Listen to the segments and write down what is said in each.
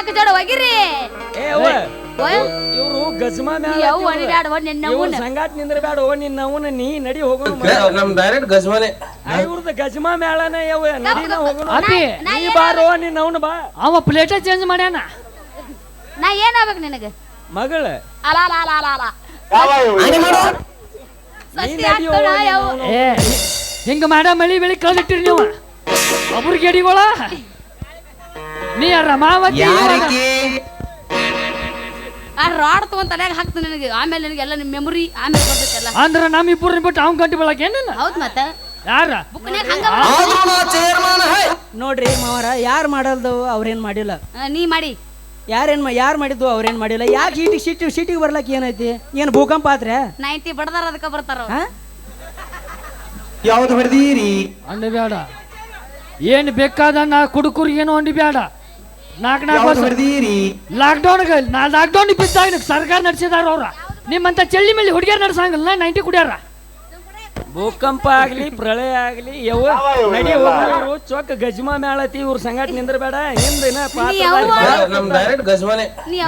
ನಾಲ್ಕು ಜೋಡ ಹೋಗಿರಿ. ಇವರು ಅವ್ವ ಓಯ್. ಗಜ್ಮಾ ಮ್ಯಾಲ ಯಾವ ಒಣಿಬ್ಯಾಡ ಹೊಡ್ ನಿನ್ನ ಇವ್ರ ಅವ್ವನ. ಸಂಗಾಟ ನಿಂದ್ರ ಓ ನಿನ್ನ ಅವನ ನೀ ನಡಿ ಹೋಗೋಣ ನಮ್ ಡೈರೆಕ್ಟ್ ಗಜ್ಮನೆ. ಇವ್ರದ್ದು ಗಜ್ಮಾ ಮೇಳನ ಯಾವ ನಡಿನ ಹೋಗೋಣ. ಅಪ್ಪಿ ನಾ ನೀ ಬಾರೋ ನಿನ್ನ ಅವನ ಬಾ. ಅವ ಪ್ಲೇಟ ಚೇಂಜ್ ಮಾಡ್ಯಾನ? ನಾ ಏನಾಗ್ಬೇಕು ನಿನಗೆ? ಮಗಳ. ಅಲ ಅಲ ಅಲ ಅಲ ಅಲ. ನೀ ಸಸ್ತಿ ನಡಿ ಹಾಕ್ತಾಳ ಹೋಗು ಮಾಡ ಮಳಿ ಬೆಳಿ ಕಳ್ದಿಟ್ಟಿರಿ ನೀವು. ಒಬ್ರು ಗೆಡಿಗಳ ನೀ ರಮಾವತಿ ಆ ರಾಡ್ ತಗೊಂಡ್ ತಲೆಯಾಗ ಹಾಕ್ತೀನಿ ನಿನಗೆ. ಆಮೇಲೆ ನಿನಗೆ ಎಲ್ಲ ನಿಮ್ಮ ಮೆಮೊರಿ ಆಮೇಲೆ ಬರ್ತೈತೆ ಅಂದ್ರೆ ನಮ್ ಇಬ್ಬರನ್ನ ಬಿಟ್ಟು ಅವ್ನ್ ಗಂಟೆ ಬೆಳಗ್ಗೆ ಏನೇನ ಹೌದ್ ಮತ್ತೆ. ಯಾರ? ಬುಕ್ನ್ಯಾಗ ಹಂಗ ನೋಡ್ರಿ ಮಾವರ ಯಾರು ಮಾಡಲ್ದು ಅವ್ರೇನ್ ಮಾಡಿಲ್ಲ? ಆ, ನೀ ಮಾಡಿ. ಯಾರೇನ್ ಯಾರು ಮಾಡಿದ್ದು ಅವ್ರೇನ್ ಮಾಡಿಲ್ಲ? ಯಾಕೆ ಸೀಟಿಗೆ ಸೀಟಿ ಸೀಟಿಗೆ ಬರ್ಲಕ್ ಏನೈತಿ? ಏನು ಭೂಕಂಪ ಆದ್ರೆ ನೈಂಟಿ ಬಡದಾರ ಅದಕ್ಕೆ ಬರ್ತಾರ? ಅವ್ರು. ಹಾ? ಯಾವ್ದು ಹೊಡೆದೀರಿ? ಅಂಡ ಬೇಡ ಏನ್ ಬೇಕಾದ ನಾ ಕುಡುಕರು ಏನು ಅಂಡಿ ಬೇಡ ನಾಲ್ಕು ನಾಲ್ಕು ವರ್ಷ ಲಾಕ್ಡೌನ್ ನಾ ಲಾಕ್ಡೌನ್ ಬಿದ್ದಾಗ ಸರ್ಕಾರ ನಡೆಸಿದಾರ ಅವ್ರ. ನಿಮ್ಮಂತ ಚಳ್ಳಿ ಮೇಲೆ ಹುಡುಗಿಯರ್ ನಡ್ಸಂಗಿಲ್ಲ ನೈಂಟಿ ಕುಡಿಯಾರ. ಭೂಕಂಪ ಆಗ್ಲಿ ಪ್ರಳಯ ಆಗ್ಲಿ ಯವ್ವ ನಡಿ ಹೋಗ್ರು ಚೊಕ್ಕ ಗಜ್ಮಾ ಮೇಳತಿ ಇವ್ರ ಸಂಗಾಟ ನಿಂದ್ರ ಬೇಡ ಹಿಂದಿನ ನಮ್ ಡೈರೆಕ್ಟ್ ಗಜ್ಮನೆ. ನೀ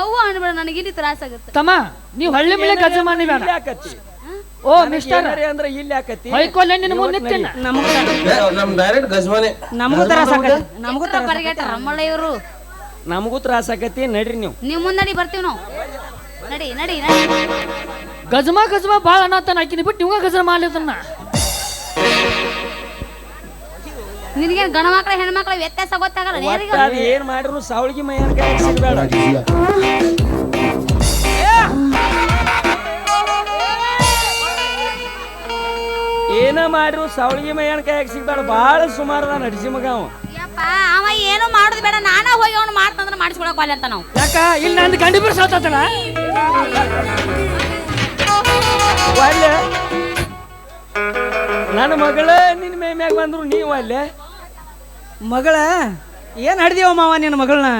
ಅವು ಅನ್ಬೇಡ ನನಗೆ ಇಲ್ಲಿ ತ್ರಾಸ ಆಗುತ್ತೆ. ತಮ್ಮ ನೀವು ಹಳ್ಳಿ ಮೇಲೆ ಗಜ್ಮಾನೆ ಬೇಡ ಓ ಮಿಸ್ಟರ್ ಅಂದ್ರೆ ಇಲ್ಲಿ ಆಕತಿ ಹೊಯ್ಕೊಲ್ಲ ನಿನ್ನ ಮುಂದೆ ನಿಂತೇನ. ನಮಗೂ ನಮ್ ಡೈರೆಕ್ಟ್ ಗಜ್ಮನೆ. ನಮಗೂ ತರ ಸಾಕತಿ ನಮಗೂ ತರ ಪರಿಗೆಟ ರಮ್ಮಳ್ಳ ಇವರು ನಮಗೂ ತ್ರಾಸ ಆಕತಿ ನಡ್ರಿ ನೀವು. ನೀವು ಮುಂದಡಿ ಬರ್ತೀವಿ ನಾವು. ನಡಿ ನಡಿ ನಡಿ. ಗಜಮ ಗಜಮ ಬಾಳ ಅನ್ನತಾನ ಹಾಕಿನಿ ಬಿಟ್ಟು ನಿಮ್ಗೆ ಗಜಮ ಮಾಡ್ಲಿದನ್ನ. ನಿನಗೇನು ಗಣ ಮಕ್ಳ ಹೆಣ್ಮಕ್ಳ ವ್ಯತ್ಯಾಸ ಗೊತ್ತಾಗಲ್ಲ? ಅದ್ ಏನ್ ಮಾಡ್ರು ಸಾವಳಿಗೆ ಮೈಯನ್ ಕೈ ಸಿಗ್ಬೇಡ ಏನ ಮಾಡ್ರು? ಸಾವಳಿಗೆ ಮೈಯನ್ ಕೈಗೆ ಸಿಗ್ಬೇಡ ಬಾಳ ಸುಮಾರದ ನಡ್ಸಿ ಮಗ ಅವ. ಯಪ್ಪ ಅವ ಏನು ಮಾಡುದು ಬೇಡ. ನಾನ ಹೋಗಿ ಅವ್ನು ಮಾಡ್ತಂದ್ರೆ ಮಾಡಿಸ್ಕೊಳಕ್ ಬಾಲ ಅಂತ ನಾವು. ಯಾಕ? ಇಲ್ಲಿ ನಂದು ಗಂಡಿ ಬಿರ್ ಒಳ್ಳೆ. ನನ್ನ ಮಗಳ ನಿನ್ನ ಮೇ ಮ್ಯಾಗ ಬಂದ್ರು ನೀವು ಅಲ್ಲೇ? ಮಗಳ ಏನ್ ಹಡ್ದೇವ ಮಾವ ನಿನ್ನ ಮಗಳನ್ನ?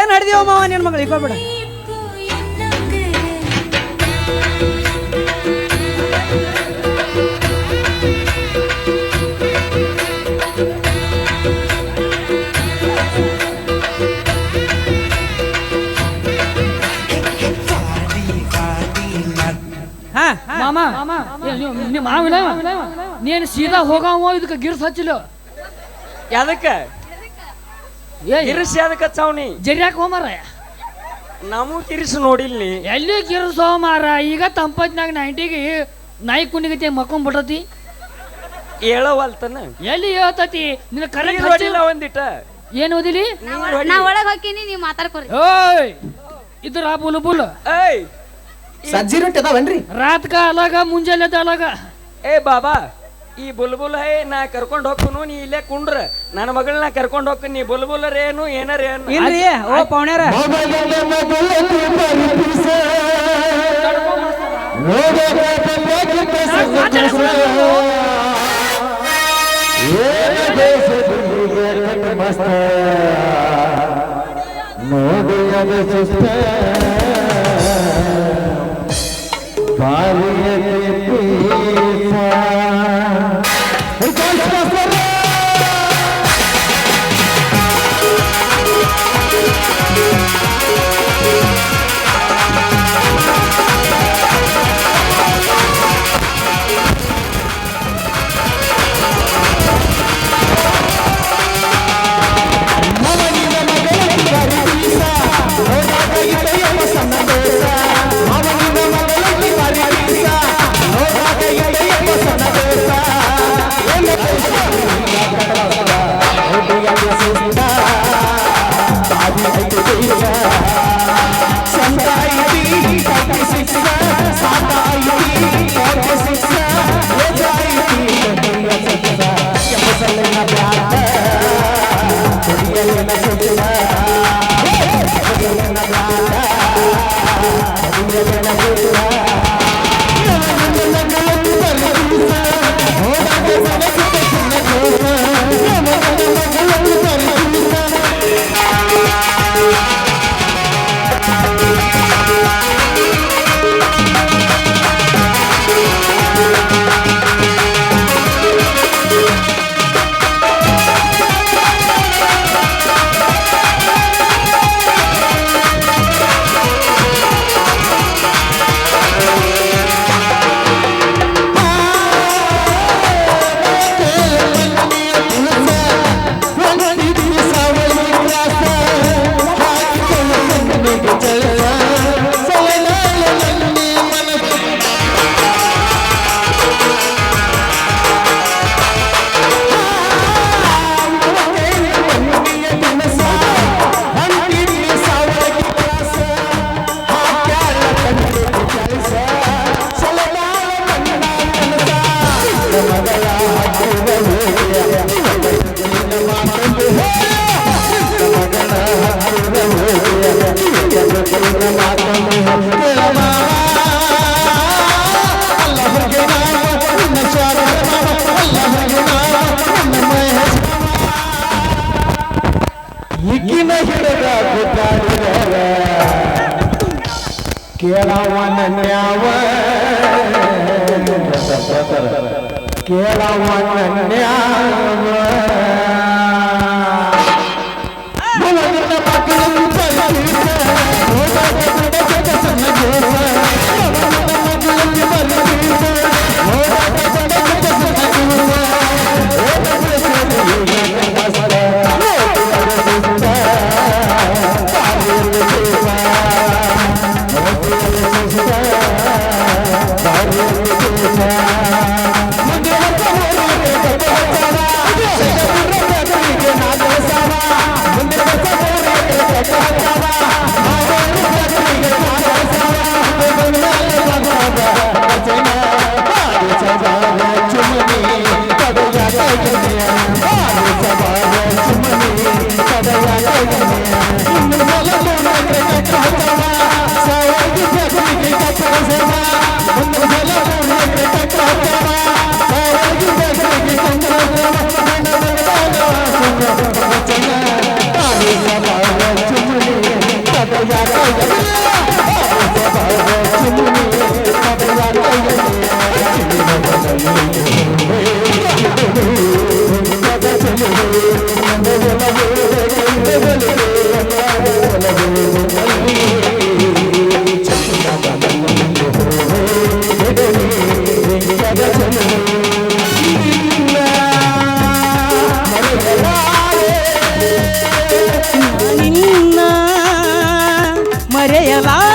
ಏನ್ ಹಡ್ದೇವ ಮಾವ ನಿನ್ನ ಮಗಳ? ಇಕ್ಕೊಬಿಡ. ಮಾಮ ಏ, ನೀವು- ನಿಮ್ಮ ಮಾವಿನ ನೀನು ಸೀದಾ ಹೋಗಾವ ಇದಕ್ಕೆ ಗಿರ್ಸ್ ಹಚ್ಚಿಲ್ಲ ಯಾದಕ್ಕ ಏ ಕಿರಿಸಿ ಅದಕ್ಕೆ ಚಾವಣಿ ಜರಿಯಾಕ ಹೋಮಾರ? ನಮೂ ಕಿರಿಸಿ ನೋಡಿಲ್ಲ ನೀ. ಎಲ್ಲಿ ಗಿರ್ಸೋ ಮಾರ ಈಗ ತಂಪತ್ನಾಗ ನೈಂಟಿಗೆ ನಾಯಿ ಕುಣಿಗತಿ ಮಕ್ಕೊಂಡ್ಬಿಟ್ಟತಿ ಹೇಳವಲ್ತನ? ಎಲ್ಲಿ ಹೇಳ್ತತಿ? ನಿನ್ನ ಕರೆಂಟ್ ನೀರ್ ಹೊಡಿಲ್ಲ ಒಂದಿಟ. ಏನು ಓದಿಲಿ? ನಾ ಒಳಗ್ ಹೋಗ್ತೀನಿ ನೀವು ಮಾತಾಡ್ಕೊರಿ. ಓಯ್. ಇದ್ರ ಬುಲ್ ಬುಲ್ ಏಯ್. ಸಜ್ಜಿ ರೊಟ್ಟಿ ಅದಾವನ್ರಿ? ರಾತ್ಕ ಅಲಾಗ ಮುಂಜಾನೆ ಅಲಗ. ಏ ಬಾಬಾ ಈ ಬುಲ್ಬುಲ್ ಹೇ ನಾ ಕರ್ಕೊಂಡ್ ಹೋಗ್ತನು ನೀ ಇಲ್ಲೇ ಕುಂಡ್ರ. ನನ್ನ ಮಗಳನ್ನ ಕರ್ಕೊಂಡ್ ಹೋಗ್ತೀನಿ ನೀ ಬುಲ್ಬುಲರ್ ಏನು ಏನಾರ ಏನು ಇಲ್ರಿ ಓ ಪೌಣ್ಯಾರ. कार्य ಕಿನ ಹಿಡದ ಗುದ್ದಾಡಿದರ ಕೇಳವನ ನ್ಯಾವ ಕೇಳವನ ನ್ಯಾವ ಮರೆಯಲಾರೆ.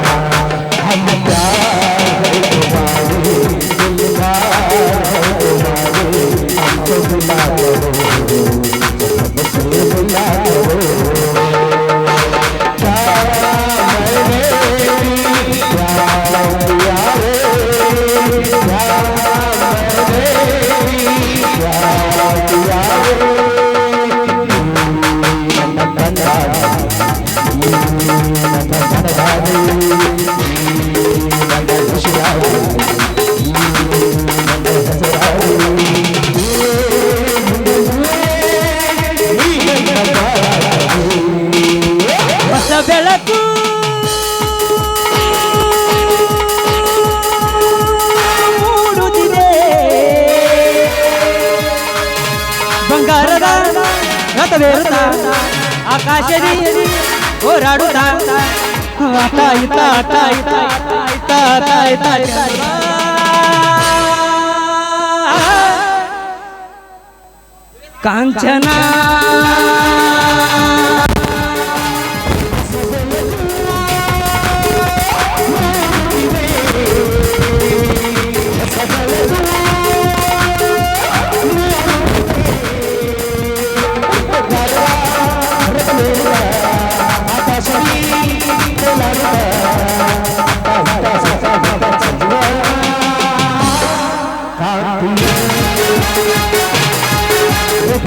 इता इता इता कांचना.